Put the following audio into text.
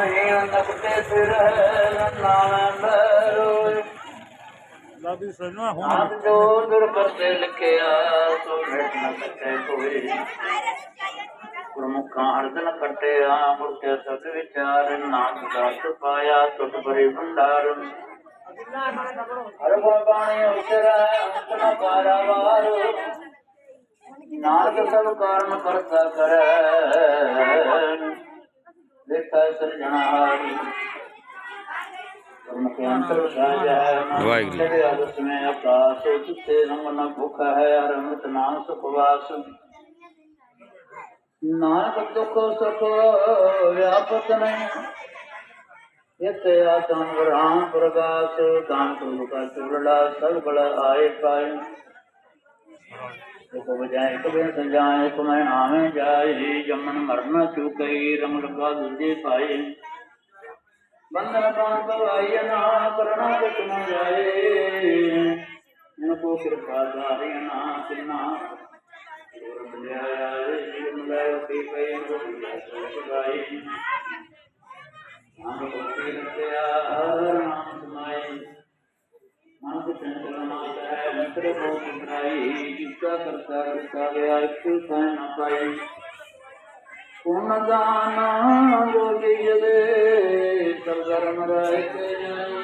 ਹੀ ਨਕਤੇ ਸਿਰ ਨਾਮ ਬਰੋਏ। ਲਾਦੀ ਸੁਣਨਾ ਹੁਣ ਨਾਮ ਜੋ ਦੁਰ ਕਰਤੇ ਲਿਖਿਆ ਸੋ ਭੇਟ ਨ ਸਕੇ ਕੋਈ। ਗੁਰਮੁਖਾਂ ਅਰਜਨ ਕਟਿਆ ਮੁਰਤੇ ਸਤ ਵਿਚਾਰ ਨਾਮ ਦਾਸ ਪਾਇਆ ਤੁਟ ਬਰੇ ਭੰਡਾਰ। ਹਰ ਬਾਣੀ ਉਚਰੈ ਅੰਤ ਨ ਪਾਰਾਵਾਰ ਨਾਨਕ ਸਭ ਕਾਰਨ ਕਰਤਾ ਕਰੈ। ਵਾਹਿਗੁਰੂ। ਤੇਰੇ ਆਦਸ ਮੈਂ ਆਕਾਸ਼ ਤੁਤੇ ਰੰਗ ਨ ਭੁਖ ਹੈ ਅਰਮਤ ਨਾਮ ਸੁਖ ਵਾਸ। ਨਾਨਕ ਦੁਖ ਸੁਖ ਵਿਆਪਤ ਨਹੀਂ। ਇਤੇ ਆਤਮ ਵਰਾਮ ਪ੍ਰਗਾਸ ਕਾਮ ਕੁਲ ਕਾ ਚੁਰਲਾ ਸਭ ਬਲ ਆਏ ਪਾਏ। ਇੱਕ ਵਜਾਏ ਕਬੇ ਸੰਜਾਏ ਤੁਮੈ ਆਵੇਂ ਜਾਏ ਜਮਨ ਮਰਨ ਚੁਕਈ ਰੰਗ ਲਗਾ ਦੂਜੇ ਪਾਏ ਬੰਦਨ ਪਾਣ ਪਵਾਈ ਨਾ ਕਰਣਾ ਕਿਤ ਨ ਜਾਏ ਮਨ ਕੋ ਕਿਰਪਾ ਦਾਰੀ ਨਾ ਕਿਨਾ ਗੁਰ ਬਲਿਆਇਆ ਜੀ ਮਲਾਇ ਉਤੀ ਪਈ ਗੁਰ ਸਦਾਈ ਨਾਮ ਭਗਤੀ ਰਤਿਆ ਨਾਮ ਸਮਾਈ ਮਨ ਕੋ ਚੰਚਲ ਮਾਤ ਹੈ। ਮਿੱਤਰ ਕੋ ਮਿਤਰਾਈ ਜਿਸਾ ਕਰਤਾ ਕਰਤਾ ਗਿਆ ਇੱਕ ਸੈ ਨ ਪਾਈ। ਪੁਨ ਦਾਨ ਜੋਗੀ ਜਦੇ ਸਭ ਧਰਮ ਰਹਿ ਜਾਈ।